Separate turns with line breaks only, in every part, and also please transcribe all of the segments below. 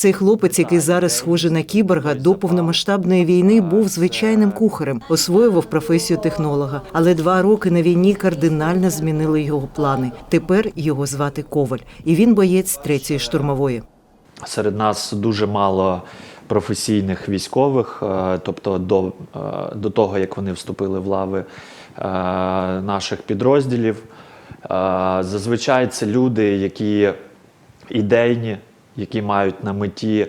Цей хлопець, який зараз схожий на кіборга, до повномасштабної війни був звичайним кухарем, освоював професію технолога. Але два роки на війні кардинально змінили його плани. Тепер його звати Коваль, і він боєць третьої штурмової.
Серед нас дуже мало професійних військових, е, тобто до, е, до того, як вони вступили в лави е, наших підрозділів. Зазвичай це люди, які ідейні, які мають на меті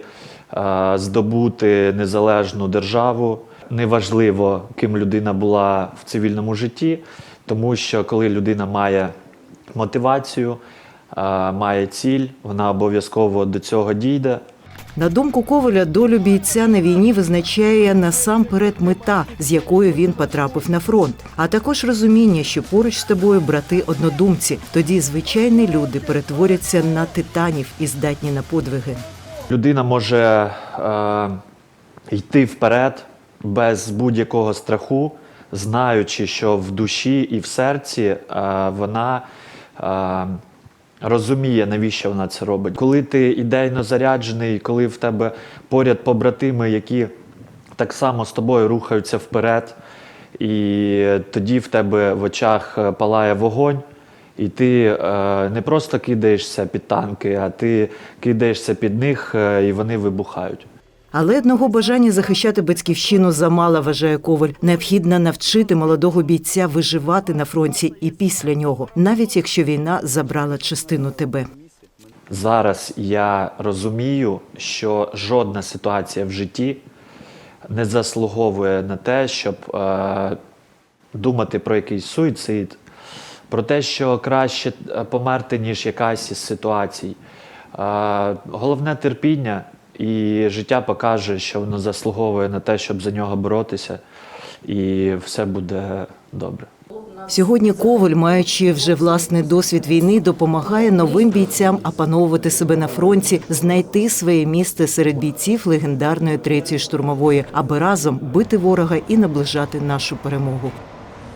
е, здобути незалежну державу. Неважливо, ким людина була в цивільному житті, тому що коли людина має мотивацію, е, має ціль, вона обов'язково до цього дійде.
На думку Коваля, долю бійця на війні визначає насамперед мета, з якою він потрапив на фронт, а також розуміння, що поруч з тобою брати однодумці. Тоді звичайні люди перетворяться на титанів і здатні на подвиги.
Людина може е, йти вперед без будь-якого страху, знаючи, що в душі і в серці е, вона е, розуміє, навіщо вона це робить. Коли ти ідейно заряджений, коли в тебе поряд побратими, які так само з тобою рухаються вперед, і тоді в тебе в очах е, палає вогонь. І ти е, не просто кидаєшся під танки, а ти кидаєшся під них, е, і вони вибухають.
Але одного бажання захищати батьківщину замало, вважає Коваль. Необхідно навчити молодого бійця виживати на фронті і після нього, навіть якщо війна забрала частину тебе.
Зараз я розумію, що жодна ситуація в житті не заслуговує на те, щоб е, думати про якийсь суїцид, про те, що краще е, померти, ніж якась із ситуацій. Е, головне терпіння, і життя покаже, що воно заслуговує на те, щоб за нього боротися, і все буде добре.
Сьогодні Коваль, маючи вже власний досвід війни, допомагає новим бійцям опановувати себе на фронті, знайти своє місце серед бійців легендарної третьої штурмової, аби разом бити ворога і наближати нашу перемогу.